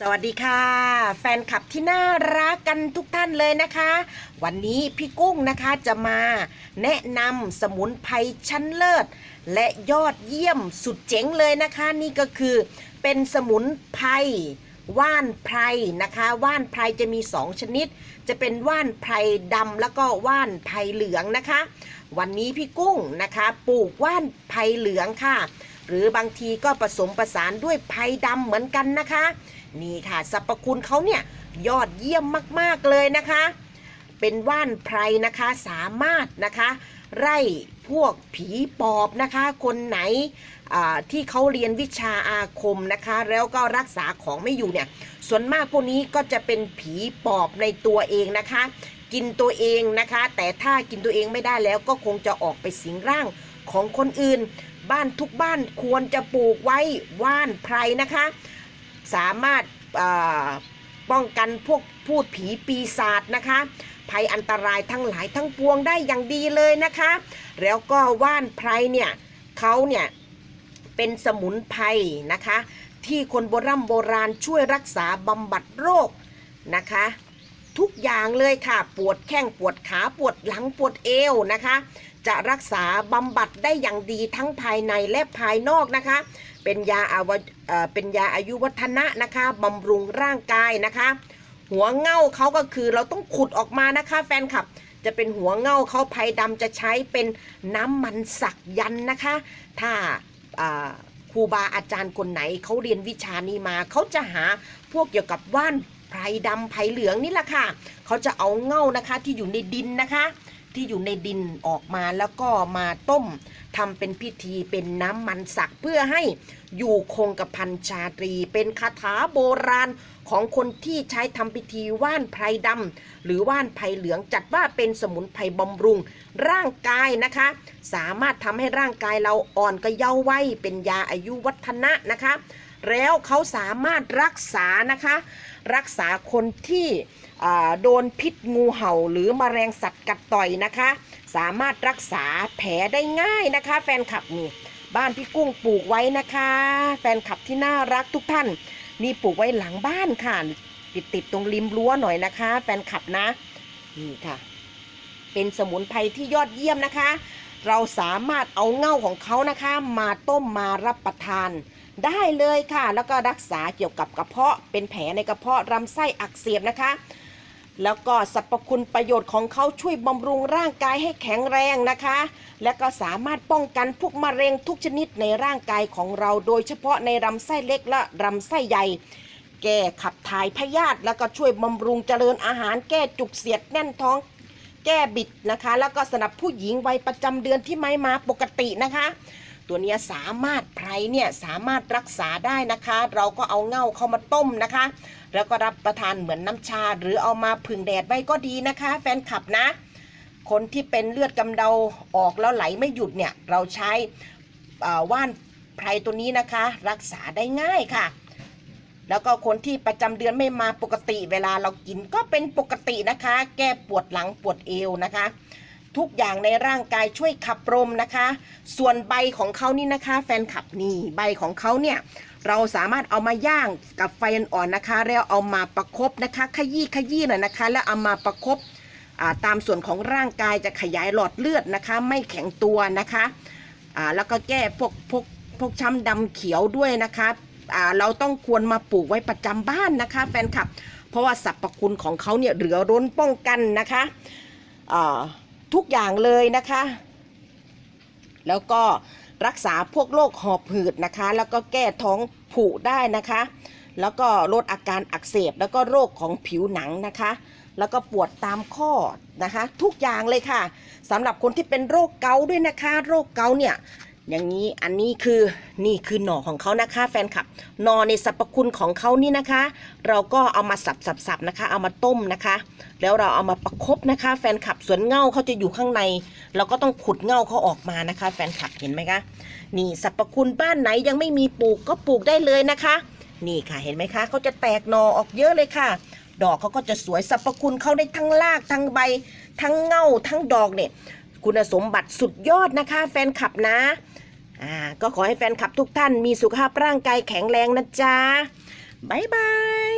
สวัสดีค่ะ แฟนคลับที่น่ารักกันทุกท่านเลยนะคะ วันนี้พี่กุ้งนะคะจะมาแนะนำสมุนไพรชั้นเลิศ และยอดเยี่ยมสุดเจ๋งเลยนะคะ นี่ก็คือเป็นสมุนไพรว่านไพรนะคะว่านไพรจะมี 2 ชนิด จะเป็นว่านไพรดำแล้วก็ว่านไพรเหลืองนะคะ วันนี้พี่กุ้งนะคะปลูกว่านไพรเหลืองค่ะ หรือบางทีก็ผสมประสานด้วยไพรดำเหมือนกันนะคะ นี่ค่ะสรรพคุณเขาเนี่ยยอดเยี่ยมมากๆเลยนะคะ เป็นว่านไพรนะคะสามารถนะคะไล่พวกผีปอบนะคะ คนไหนที่เขาเรียนวิชาอาคมนะคะ แล้วก็รักษาของไม่อยู่เนี่ยส่วนมากพวกนี้ก็จะเป็นผีปอบในตัวเองนะคะ กินตัวเองนะคะ แต่ถ้ากินตัวเองไม่ได้แล้วก็คงจะออกไปสิงร่างของคนอื่น บ้านทุกบ้านควรจะปลูกไว้ว่านไพรนะคะ สามารถาป้องกันพวกพูดผีปีศาจนะคะ ภัยอันตรายทั้งหลายทั้งปวงได้อย่างดีเลยนะคะ แล้วก็ว่านไพรเนี่ยเขาเนี่ยเป็นสมุนไพรนะคะ ที่คนโบราณโบราณช่วยรักษาบำบัดโรคนะคะ ทุกอย่างเลยค่ะ ปวดแข้งปวดขาปวดหลังปวดเอวนะคะ จะรักษาบำบัดได้อย่างดีทั้งภายในและภายนอกนะคะ เป็นยาอาวเป็นยาอายุวัฒนะนะคะบำรุงร่างกายนะคะ หัวเง่าเขาก็คือเราต้องขุดออกมานะคะแฟนคลับจะเป็นหัวเง่าเขาไผ่ดำจะใช้เป็นน้ำมันสักยันนะคะ ถ้าอ่าครูบาอาจารย์คนไหนเขาเรียนวิชานี้มาเขาจะหาพวกเกี่ยวกับว่านไพรดำไพรเหลืองนี่แหละค่ะเขาจะเอาเง่านะคะที่อยู่ในดินนะคะ ที่อยู่ในดินออกมาแล้วก็มาต้มทำเป็นพิธีเป็นน้ำมันสักเพื่อให้อยู่คงกับพันชาตรี เป็นคาถาโบราณของคนที่ใช้ทำพิธีว่านไพรดำหรือว่านไพรเหลืองจัดว่าเป็นสมุนไพรบำรุง ร่างกายนะคะ สามารถทำให้ร่างกายเราอ่อนกระเยาว์วัยเป็นยาอายุวัฒนะนะคะ แล้วเขาสามารถรักษานะคะ รักษาคนที่โดนพิษงูเห่าหรือมแมลงสัตว์กัดต่อยนะคะ สามารถรักษาแผลได้ง่ายนะคะ แฟนคลับนี่บ้านพี่กุ้งปลูกไว้นะคะ แฟนคลับที่น่ารักทุกท่าน นี่ปลูกไว้หลังบ้านค่ะ ติดติดตรงริมรั้วหน่อยนะคะ แฟนคลับนะนี่ค่ะ เป็นสมุนไพรที่ยอดเยี่ยมนะคะ เราสามารถเอาเง่าของเขานะคะ มาต้มมารับประทาน ได้เลยค่ะ แล้วก็รักษาเกี่ยวกับกระเพาะเป็นแผลในกระเพาะลำไส้อักเสบนะคะ แล้วก็สรรพคุณประโยชน์ของเขาช่วยบำรุงร่างกายให้แข็งแรงนะคะ และก็สามารถป้องกันพวกมะเร็งทุกชนิดในร่างกายของเรา โดยเฉพาะในลำไส้เล็กและลำไส้ใหญ่แก้ขับถ่ายพยาธิแล้วก็ช่วยบำรุงเจริญอาหาร แก้จุกเสียดแน่นท้อง แก้บิดนะคะ แล้วก็สำหรับผู้หญิงวัยประจำเดือนที่ไม่มาปกตินะคะ ตัวนี้สามารถไพรเนี่ยสามารถรักษาได้นะคะ เราก็เอาเง่าเข้ามาต้มนะคะ แล้วก็รับประทานเหมือนน้ำชา หรือเอามาผึ่งแดดไว้ก็ดีนะคะ แฟนคลับนะ คนที่เป็นเลือดกำเดาออกแล้วไหลไม่หยุดเนี่ย เราใช้ว่านไพรตัวนี้นะคะ รักษาได้ง่ายค่ะ แล้วก็คนที่ประจำเดือนไม่มาปกติเวลาเรากินก็เป็นปกตินะคะ แก้ปวดหลังปวดเอวนะคะ ทุกอย่างในร่างกายช่วยขับลมนะคะ ส่วนใบของเขานี่นะคะ แฟนคลับนี่ใบของเขาเนี่ยเราสามารถเอามาย่างกับไฟอ่อนๆนะคะ แล้วเอามาประคบนะคะ ขยี้ขยี้หน่อยนะคะ แล้วเอามาประคบาตามส่วนของร่างกายจะขยายหลอดเลือดนะคะ ไม่แข็งตัวนะคะแล้วก็แก้พวกพวกพวกช้ำดำเขียวด้วยนะคะเราต้องควรมาปลูกไว้ประจำบ้านนะคะ แฟนคลับ เพราะว่าสรรพคุณของเขาเนี่ยเหลือร้นป้องกันนะคะ ทุกอย่างเลยนะคะ แล้วก็รักษาพวกโรคหอบหืดนะคะ แล้วก็แก้ท้องผูได้นะคะ แล้วก็ลดอาการอักเสบแล้วก็โรคของผิวหนังนะคะ แล้วก็ปวดตามข้อนะคะ ทุกอย่างเลยค่ะสำหรับคนที่เป็นโรคเกาด้วยนะคะ โรคเกาเนี่ย อย่างนี้อันนี้คือนี่คือหน่อของเขานะคะแฟนคลับหน่อในสรรพคุณของเขานี่นะคะ เราก็เอามาสับสับสับนะคะ เอามาต้มนะคะ แล้วเราเอามาประคบนะคะ แฟนคลับส่วนเง่าเขาจะอยู่ข้างใน เราก็ต้องขุดเง่าเขาออกมานะคะ แฟนคลับเห็นไหมคะนี่สรรพคุณบ้านไหนยังไม่มีปลูกก็ปลูกได้เลยนะคะ นี่ค่ะเห็นไหมคะเขาจะแตกหน่อออกเยอะเลยค่ะ ดอกเขาก็จะสวยสรรพคุณเขาได้ทั้งรากทั้งใบ ทั้งเง่าทั้งดอกเนี่ย คุณสมบัติสุดยอดนะคะ แฟนคลับนะอ่าก็ขอให้แฟนคลับทุกท่านมีสุขภาพร่างกายแข็งแรงนะจ๊ะ บ๊ายบาย